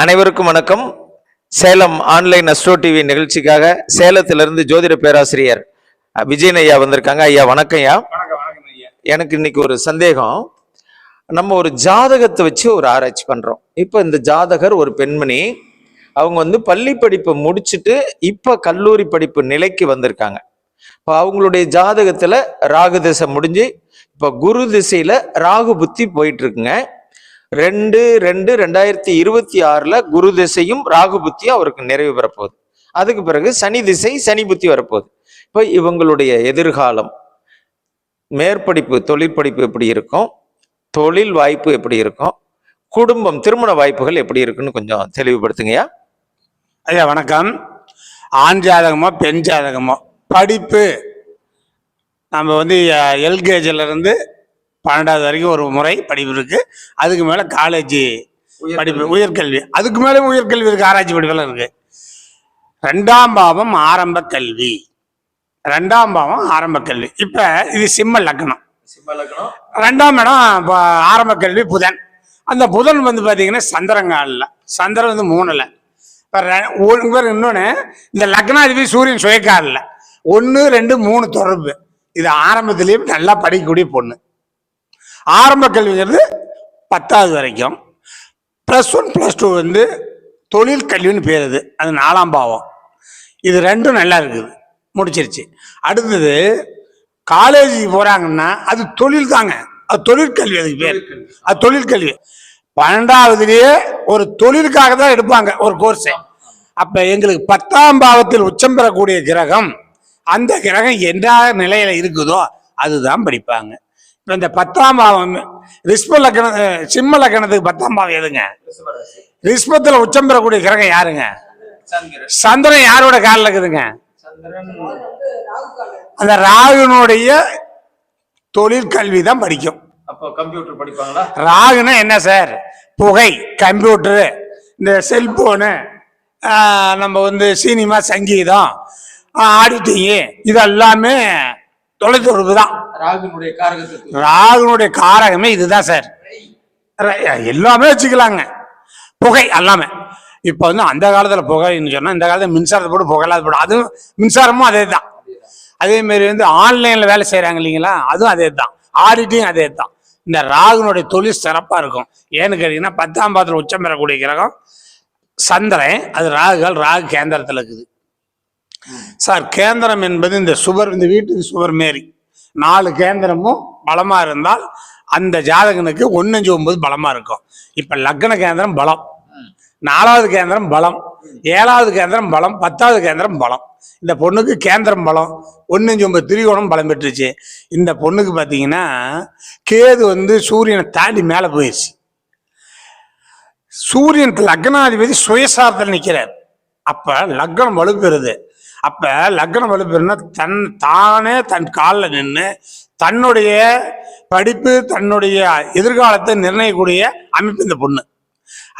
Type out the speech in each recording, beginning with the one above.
அனைவருக்கும் வணக்கம். Salem online astro TV நிகழ்ச்சிக்காக சேலத்திலிருந்து ஜோதிட பேராசிரியர் விஜயன் ஐயா வந்திருக்காங்க. ஐயா வணக்கம் ஐயா. வணக்கம் வணக்கம் ஐயா. எனக்கு இன்னைக்கு ஒரு சந்தேகம். நம்ம ஒரு ஜாதகத்தை வச்சு ஒரு ஆராய்ச்சி பண்றோம். இப்போ இந்த ஜாதகர் ஒரு பெண்மணி அவங்க வந்து பள்ளி படிப்பை முடிச்சுட்டு இப்ப கல்லூரி படிப்பு நிலைக்கு வந்திருக்காங்க. இப்போ அவங்களுடைய ஜாதகத்துல ராகு திசை முடிஞ்சு இப்போ குரு திசையில ராகு புத்தி போயிட்டு இருக்குங்க. ரெண்டு ரெண்டு ரெண்டாயிரத்தி இருபத்தி ஆறுல குரு திசையும் ராகு புத்தியும் அவருக்கு நிறைவு பெறப்போகுது. அதுக்கு பிறகு சனி திசை சனி புத்தி வரப்போகுது. இப்போ இவங்களுடைய எதிர்காலம் மேற்படிப்பு தொழிற்படிப்பு எப்படி இருக்கும்? தொழில் வாய்ப்பு எப்படி இருக்கும்? குடும்பம் திருமண வாய்ப்புகள் எப்படி இருக்குன்னு கொஞ்சம் தெளிவுபடுத்துங்கய்யா. ஐயா வணக்கம். ஆண் ஜாதகமோ பெண் ஜாதகமோ? படிப்பு. நம்ம வந்து எல்கேஜிலேருந்து பன்னெண்டாவது வரைக்கும் ஒரு முறை படிப்பு இருக்கு. அதுக்கு மேலே காலேஜ் படிப்பு உயர்கல்வி. அதுக்கு மேலே உயர்கல்வி இருக்கு ஆராய்ச்சி படிப்பெல்லாம் இருக்கு. ரெண்டாம் பாவம் ஆரம்ப கல்வி. ரெண்டாம் பாவம் ஆரம்ப கல்வி. இப்போ இது சிம்ம லக்னம் ரெண்டாம் இடம் ஆரம்ப கல்வி புதன். அந்த புதன் வந்து பார்த்தீங்கன்னா சந்திரங்காலில். சந்திரன் வந்து மூணில். இப்போ இன்னொன்று இந்த லக்னாதிபதி சூரியன் சுயக்காலில். ஒன்று ரெண்டு மூணு தொடர்பு. இது ஆரம்பத்திலேயே நல்லா படிக்கக்கூடிய பொண்ணு. ஆரம்ப கல்விங்கிறது பத்தாவது வரைக்கும். ப்ளஸ் ஒன் ப்ளஸ் டூ வந்து தொழில் கல்வின்னு பேர் அது. அது நாலாம் பாவம். இது ரெண்டும் நல்லா இருக்குது. முடிச்சிருச்சு. அடுத்தது காலேஜுக்கு போகிறாங்கன்னா அது தொழில் தாங்க. அது தொழிற்கல்வி அதுக்கு பேர். அது தொழிற்கல்வி பன்னெண்டாவதுலேயே ஒரு தொழிலுக்காக தான் எடுப்பாங்க ஒரு கோர்ஸை அப்போ எங்களுக்கு பத்தாம் பாவத்தில் உச்சம் பெறக்கூடிய கிரகம் அந்த கிரகம் என்ன நிலையில இருக்குதோ அதுதான் படிப்பாங்க. இந்த பத்தாம் பாவம் லக்கண அஹ், சிம்ம லக்கணத்துக்கு பத்தாம் பாவம் எதுங்க? ரிஷ்பத்தில் உச்சம் பெறக்கூடிய கிரகம் யாருங்க? சந்திரன். யாரோட காலில் இருக்குதுங்க? அந்த ராகுனுடைய தொழிற்கல்வி தான் படிக்கும். அப்போ கம்ப்யூட்டர் படிப்பாங்களா? ராகுனா என்ன சார்? புகை கம்ப்யூட்டரு இந்த செல்போனு நம்ம வந்து சினிமா சங்கீதம் ஆடிட்டிங்கு இது எல்லாமே தொலைத்தொடர்பு தான் ராகுனுடைய காரகத்துக்கு ராகுனுடைய காரகமே இதுதான் சார். எல்லாமே வச்சுக்கலாங்க. புகை எல்லாமே இப்போ வந்து அந்த காலத்தில் புகைன்னு சொன்னால் இந்த காலத்தில் மின்சாரத்தை போட்டு புகையில்லாத போடும் அதுவும் மின்சாரமும் அதே தான் அதே மாதிரி வந்து ஆன்லைனில் வேலை செய்கிறாங்க இல்லைங்களா அதுவும் அதே தான் ஆடிட்டும் அதே தான் இந்த ராகுனுடைய தொழில் சிறப்பாக இருக்கும். ஏன்னு கேட்டிங்கன்னா பத்தாம் பாதத்தில் உச்சம் பெறக்கூடிய கிரகம் சந்திரன் அது ராகுகள் ராகு கேந்திரத்தில் இருக்குது. சார் கேந்திரம் என்பது இந்த சுவர் இந்த வீட்டுக்கு சுவர் மாரி. நாலு கேந்திரமும் பலமாக இருந்தால் அந்த ஜாதகனுக்கு ஒன்னஞ்சு ஒன்பது பலமாக இருக்கும். இப்போ லக்ன கேந்திரம் பலம். நாலாவது கேந்திரம் பலம். ஏழாவது கேந்திரம் பலம். பத்தாவது கேந்திரம் பலம். இந்த பொண்ணுக்கு கேந்திரம் பலம். ஒன்னஞ்சு ஒன்பது திரிகோணம் பலம் பெற்றுச்சு. இந்த பொண்ணுக்கு பார்த்தீங்கன்னா கேது வந்து சூரியனை தாண்டி மேலே போயிடுச்சு சூரியன் லக்னாதிபதி சுயசாரத்தில் நிற்கிறார் அப்ப லக்னம் வலுப்பெறுது. அப்ப லக்னம் வலுப்பெறுனா தன் தானே தன் காலில் நின்று தன்னுடைய படிப்பு தன்னுடைய எதிர்காலத்தை நிர்ணயிக்கக்கூடிய அமைப்பு இந்த பொண்ணு.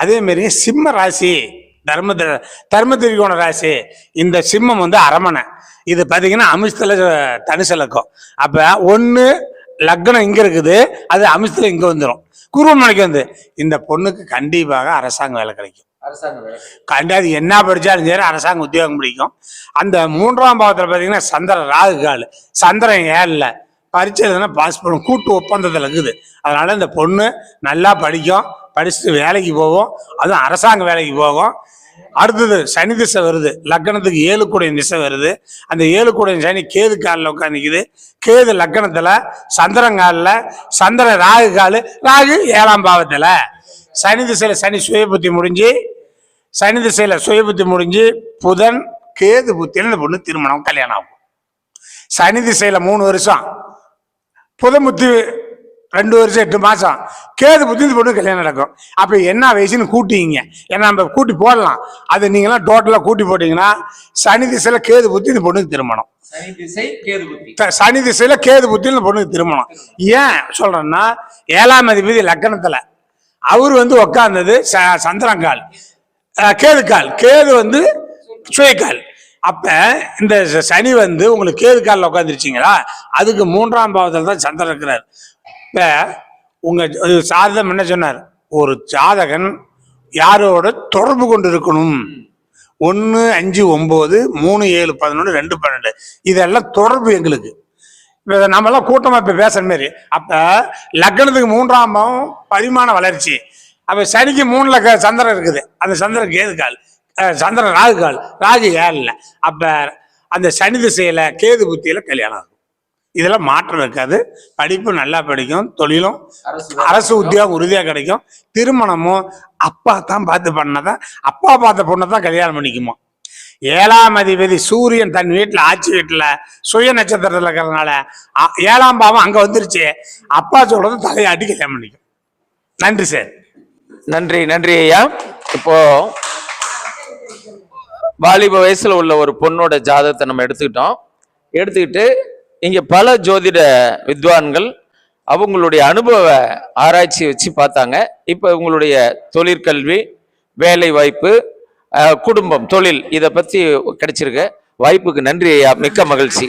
அதே சிம்ம ராசி தர்ம தர்ம திரிகோண ராசி இந்த சிம்மம் வந்து அரமனை. இது பார்த்தீங்கன்னா அமிஷத்தில் தனுசலக்கம் அப்போ ஒன்று லக்னம் இங்கே இருக்குது அது அமிஷத்தில் இங்கே வந்துடும் குருவமனைக்கு வந்து இந்த பொண்ணுக்கு கண்டிப்பாக அரசாங்க வேலை கிடைக்கும். அரசாங்க என்ன படிச்சாலும் சரி அரசாங்க உத்தியோகம் பிடிக்கும். அந்த மூன்றாம் பாவத்தில் பார்த்தீங்கன்னா சந்திரன் ராகு கால் சந்திரன் ஏழில் பரிச்சதுன்னா பாஸ் பண்ணும் கூட்டு ஒப்பந்தத்தில் இருக்குது. அதனால இந்த பொண்ணு நல்லா படிக்கும். படிச்சுட்டு வேலைக்கு போவோம் அதுவும் அரசாங்க வேலைக்கு போகும். அடுத்தது சனி திசை வருது. லக்கணத்துக்கு ஏழு கூடையின் திசை வருது. அந்த ஏழு கூடையின் சனி கேது காலில் உட்காந்துக்குது கேது லக்கணத்தில் சந்திரன் காலில் சந்திரன் ராகு கால் ராகு ஏழாம் பாவத்தில் சனி திசையில் சனி சுய புத்தி முடிஞ்சு சனி திசையில் சுய புத்தி முடிஞ்சு புதன் கேது புத்தியில் இந்த பொண்ணு? திருமணம் கல்யாணம் ஆகும். சனி திசையில் மூணு வருஷம். புதன் புத்தி ரெண்டு வருஷம் எட்டு மாசம். கேது புத்தி இந்த பொண்ணு கல்யாணம் நடக்கும். அப்போ என்ன வயசுன்னு கூட்டிங்க ஏன்னா நம்ம கூட்டி போடலாம். அது நீங்களாம் டோட்டலாக கூட்டி போட்டீங்கன்னா சனி திசையில் கேது புத்தி இந்த பொண்ணுக்கு திருமணம். சனி கேது புத்தி. திசையில கேது புத்தியில் இந்த பொண்ணுக்கு திருமணம். ஏன் சொல்றேன்னா ஏழாம் அதிபதி லக்கணத்துல அவர் வந்து உக்காந்தது ச- சந்திரங்கால் கேதுக்கால் கேது வந்து சுயக்கால் அப்ப இந்த சனி வந்து உங்களுக்கு கேது காலில் உட்காந்துருச்சிங்களா அதுக்கு மூன்றாம் பாவத்தில் தான் சந்திரன் இருக்கிறார். இப்ப உங்க சாதம் என்ன சொன்னார்? ஒரு ஜாதகன் யாரோட தொடர்பு கொண்டு இருக்கணும்? ஒன்று அஞ்சு ஒம்பது மூணு ஏழு பதினொன்று ரெண்டு பன்னெண்டு. இதெல்லாம் தொடர்பு எங்களுக்கு. இப்போ நம்மலாம் கூட்டமாக இப்போ பேசுகிற மாதிரி. அப்போ லக்னத்துக்கு மூன்றாம் பாவம் பரிமாண வளர்ச்சி. அப்போ சனிக்கு மூணில் சந்திரன் இருக்குது. அந்த சந்திரன் கேது கால். அஹ் சந்திரன் ராகு கால். ராகு ஏழில். அப்போ அந்த சனி திசையில் கேது புத்தியில் கல்யாணம் ஆகும். இதெல்லாம் மாற்றம் இருக்காது. படிப்பு நல்லா படிக்கும். தொழிலும் அரசு உத்தியோகம் உறுதியாக கிடைக்கும். திருமணமும் அப்பா தான் பார்த்து பண்ணதான் அப்பா பார்த்த பொண்ணை தான் கல்யாணம் பண்ணிக்குமா? ஏழாம் அதிபதி சூரியன் தன் வீட்டில் ஆட்சி வீட்டில் சுய நட்சத்திரத்தில் இருக்கிறதுனால ஏழாம் பாவம் அங்கே வந்துருச்சு. அப்பா சொல்றது தலையாட்டி கல்யாணம் பண்ணிக்கும். நன்றி சார். நன்றி நன்றி ஐயா. இப்போ வாலிப வயசுல உள்ள ஒரு பொண்ணோட ஜாதகத்தை நம்ம எடுத்துக்கிட்டோம். எடுத்துக்கிட்டு இங்க பல ஜோதிட வித்வான்கள் அவங்களுடைய அனுபவ ஆராய்ச்சி வச்சு பார்த்தாங்க. இப்போ உங்களுடைய தொழிற்கல்வி வேலை வாய்ப்பு குடும்பம் தொழில் இதை பத்தி கிடைச்சிருக்கு. வாய்ப்புக்கு நன்றி ஐயா. மிக்க மகிழ்ச்சி.